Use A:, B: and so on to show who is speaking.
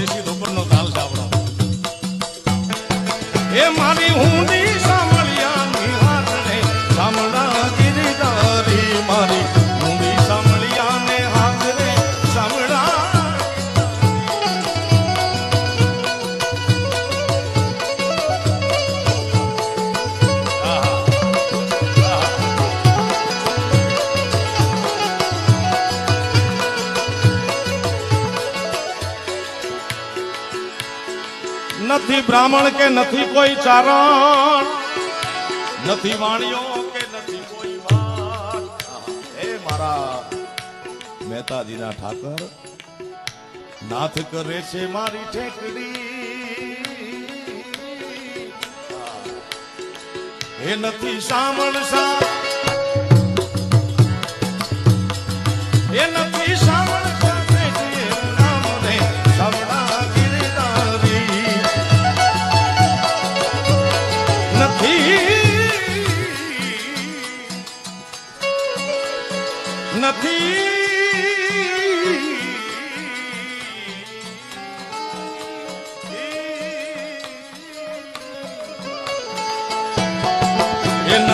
A: દેશી ધોપરનો તાલ સાંભળો એ મારી હુંડી નથી બ્રાહ્મણ કે નથી કોઈ ચારણ, નથી વાણિયો કે નથી કોઈ હે મારા મહેતાજીના ઠાકર, નાથ કરે છે મારી ઠેકડી. એ નથી સામણ સા નથી નથી એ નથી